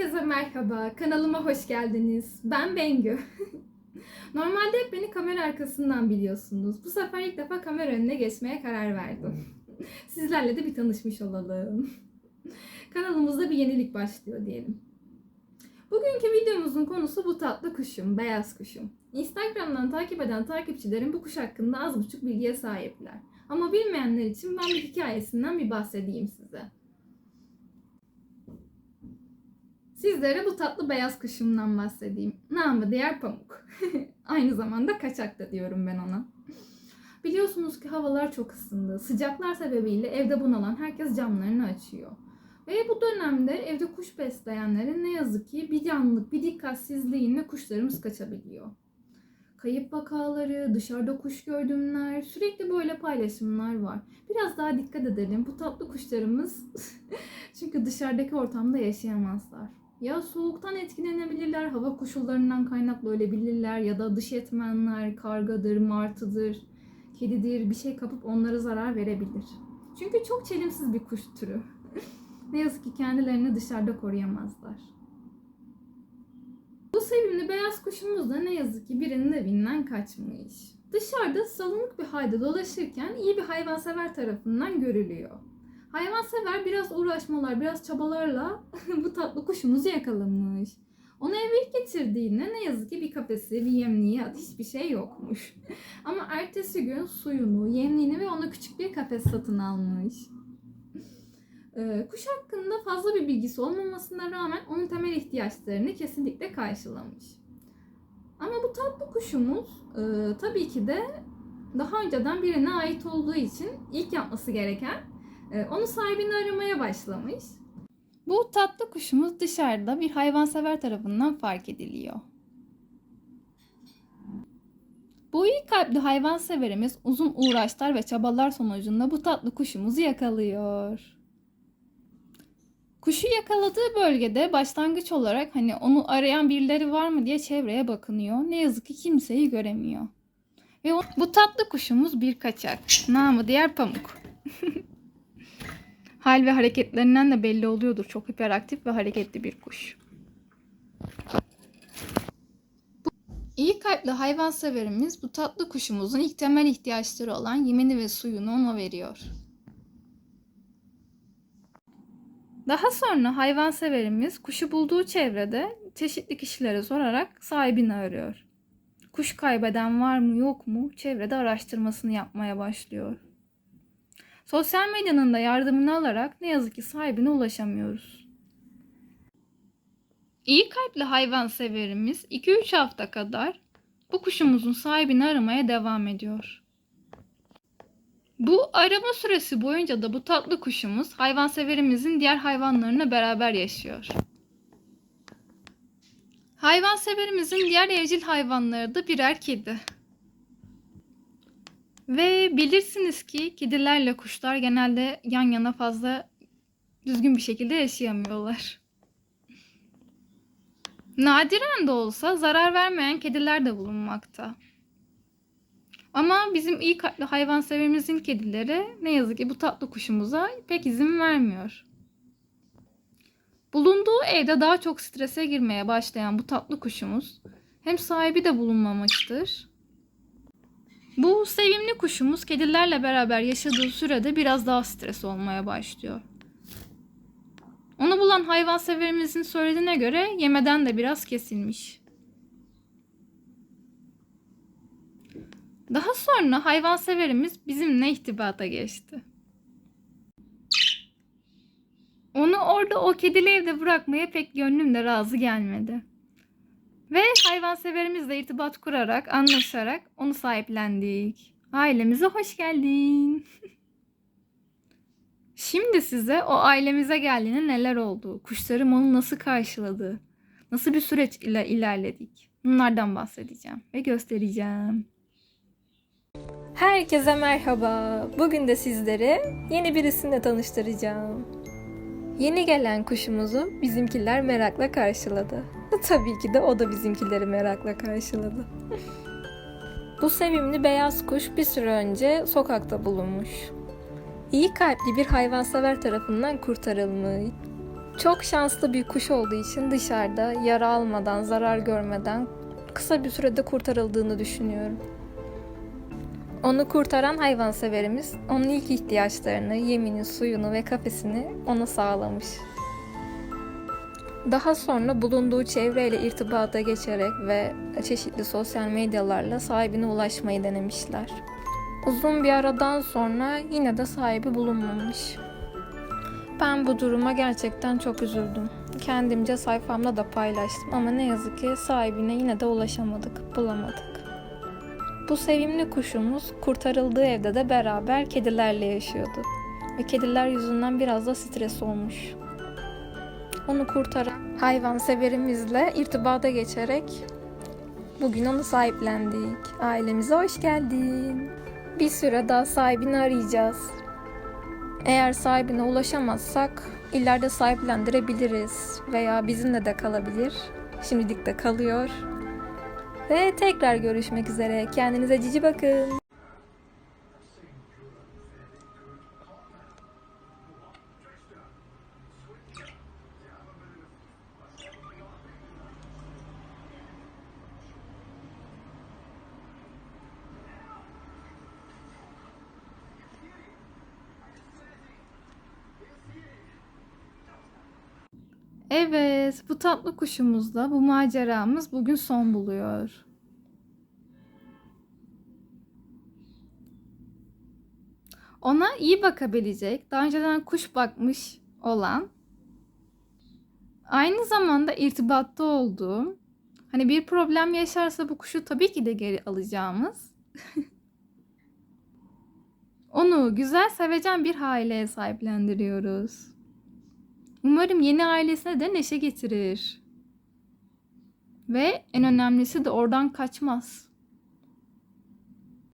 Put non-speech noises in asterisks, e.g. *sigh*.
Herkese merhaba, kanalıma hoş geldiniz. Ben Bengü. *laughs* Normalde hep beni kamera arkasından biliyorsunuz. Bu sefer ilk defa kamera önüne geçmeye karar verdim. *laughs* Sizlerle de bir tanışmış olalım. *laughs* Kanalımızda bir yenilik başlıyor diyelim. Bugünkü videomuzun konusu bu tatlı kuşum, beyaz kuşum. Instagram'dan takip eden takipçilerim bu kuş hakkında az buçuk bilgiye sahipler. Ama bilmeyenler için ben bir hikayesinden bir bahsedeyim size. Sizlere bu tatlı beyaz kuşumdan bahsedeyim. Namı diğer pamuk. *laughs* Aynı zamanda kaçak da diyorum ben ona. Biliyorsunuz ki havalar çok ısındı. Sıcaklar sebebiyle evde bunalan herkes camlarını açıyor. Ve bu dönemde evde kuş besleyenlerin ne yazık ki bir yanlılık, bir dikkatsizliğinle kuşlarımız kaçabiliyor. Kayıp vakaları, dışarıda kuş gördümler, sürekli böyle paylaşımlar var. Biraz daha dikkat edelim. Bu tatlı kuşlarımız *laughs* çünkü dışarıdaki ortamda yaşayamazlar. Ya soğuktan etkilenebilirler, hava koşullarından kaynaklı ölebilirler ya da dış etmenler, kargadır, martıdır, kedidir bir şey kapıp onlara zarar verebilir. Çünkü çok çelimsiz bir kuş türü. *laughs* ne yazık ki kendilerini dışarıda koruyamazlar. Bu sevimli beyaz kuşumuz da ne yazık ki birinin evinden kaçmış. Dışarıda salınık bir halde dolaşırken iyi bir hayvansever tarafından görülüyor. Hayvansever biraz uğraşmalar, biraz çabalarla *laughs* bu tatlı kuşumuzu yakalamış. Onu eve ilk getirdiğinde ne yazık ki bir kafesi, bir yemliği, hiçbir şey yokmuş. *laughs* Ama ertesi gün suyunu, yemliğini ve ona küçük bir kafes satın almış. *laughs* Ee, kuş hakkında fazla bir bilgisi olmamasına rağmen onun temel ihtiyaçlarını kesinlikle karşılamış. Ama bu tatlı kuşumuz e, tabii ki de daha önceden birine ait olduğu için ilk yapması gereken onu sahibini aramaya başlamış. Bu tatlı kuşumuz dışarıda bir hayvansever tarafından fark ediliyor. Bu iyi kalpli hayvanseverimiz uzun uğraşlar ve çabalar sonucunda bu tatlı kuşumuzu yakalıyor. Kuşu yakaladığı bölgede başlangıç olarak hani onu arayan birileri var mı diye çevreye bakınıyor. Ne yazık ki kimseyi göremiyor. Ve bu tatlı kuşumuz bir kaçak. Namı diğer pamuk. *laughs* Hal ve hareketlerinden de belli oluyordur. Çok hiperaktif ve hareketli bir kuş. İyi kalpli hayvanseverimiz bu tatlı kuşumuzun ilk temel ihtiyaçları olan yemini ve suyunu ona veriyor. Daha sonra hayvanseverimiz kuşu bulduğu çevrede çeşitli kişilere sorarak sahibini arıyor. Kuş kaybeden var mı yok mu çevrede araştırmasını yapmaya başlıyor. Sosyal medyanın da yardımını alarak ne yazık ki sahibine ulaşamıyoruz. İyi kalpli hayvanseverimiz 2-3 hafta kadar bu kuşumuzun sahibini aramaya devam ediyor. Bu arama süresi boyunca da bu tatlı kuşumuz hayvanseverimizin diğer hayvanlarına beraber yaşıyor. Hayvanseverimizin diğer evcil hayvanları da birer kedi. Ve bilirsiniz ki kedilerle kuşlar genelde yan yana fazla düzgün bir şekilde yaşayamıyorlar. Nadiren de olsa zarar vermeyen kediler de bulunmakta. Ama bizim iyi kalpli hayvanseverimizin kedileri ne yazık ki bu tatlı kuşumuza pek izin vermiyor. Bulunduğu evde daha çok strese girmeye başlayan bu tatlı kuşumuz hem sahibi de bulunmamıştır. Bu sevimli kuşumuz kedilerle beraber yaşadığı sürede biraz daha stres olmaya başlıyor. Onu bulan hayvanseverimizin söylediğine göre yemeden de biraz kesilmiş. Daha sonra hayvanseverimiz bizimle irtibata geçti. Onu orada o kedili evde bırakmaya pek gönlüm de razı gelmedi. Ve hayvanseverimizle irtibat kurarak, anlaşarak onu sahiplendik. Ailemize hoş geldin. *laughs* Şimdi size o ailemize geldiğinde neler oldu, kuşlarım onu nasıl karşıladı, nasıl bir süreç ile ilerledik. Bunlardan bahsedeceğim ve göstereceğim. Herkese merhaba. Bugün de sizlere yeni birisini tanıştıracağım. Yeni gelen kuşumuzu bizimkiler merakla karşıladı. *laughs* Tabii ki de o da bizimkileri merakla karşıladı. Bu sevimli beyaz kuş bir süre önce sokakta bulunmuş. İyi kalpli bir hayvansever tarafından kurtarılmış. Çok şanslı bir kuş olduğu için dışarıda yara almadan, zarar görmeden kısa bir sürede kurtarıldığını düşünüyorum. Onu kurtaran hayvanseverimiz onun ilk ihtiyaçlarını, yemini, suyunu ve kafesini ona sağlamış. Daha sonra bulunduğu çevreyle irtibata geçerek ve çeşitli sosyal medyalarla sahibine ulaşmayı denemişler. Uzun bir aradan sonra yine de sahibi bulunmamış. Ben bu duruma gerçekten çok üzüldüm. Kendimce sayfamda da paylaştım ama ne yazık ki sahibine yine de ulaşamadık, bulamadık. Bu sevimli kuşumuz kurtarıldığı evde de beraber kedilerle yaşıyordu. Ve kediler yüzünden biraz da stres olmuş. Onu kurtaran hayvanseverimizle irtibata geçerek bugün onu sahiplendik. Ailemize hoş geldin. Bir süre daha sahibini arayacağız. Eğer sahibine ulaşamazsak ileride sahiplendirebiliriz veya bizimle de kalabilir. Şimdilik de kalıyor. Ve tekrar görüşmek üzere. Kendinize cici bakın. Evet, bu tatlı kuşumuzla bu maceramız bugün son buluyor. Ona iyi bakabilecek, daha önceden kuş bakmış olan, aynı zamanda irtibatta olduğum, hani bir problem yaşarsa bu kuşu tabii ki de geri alacağımız, *laughs* onu güzel sevecen bir aileye sahiplendiriyoruz. Umarım yeni ailesine de neşe getirir. Ve en önemlisi de oradan kaçmaz.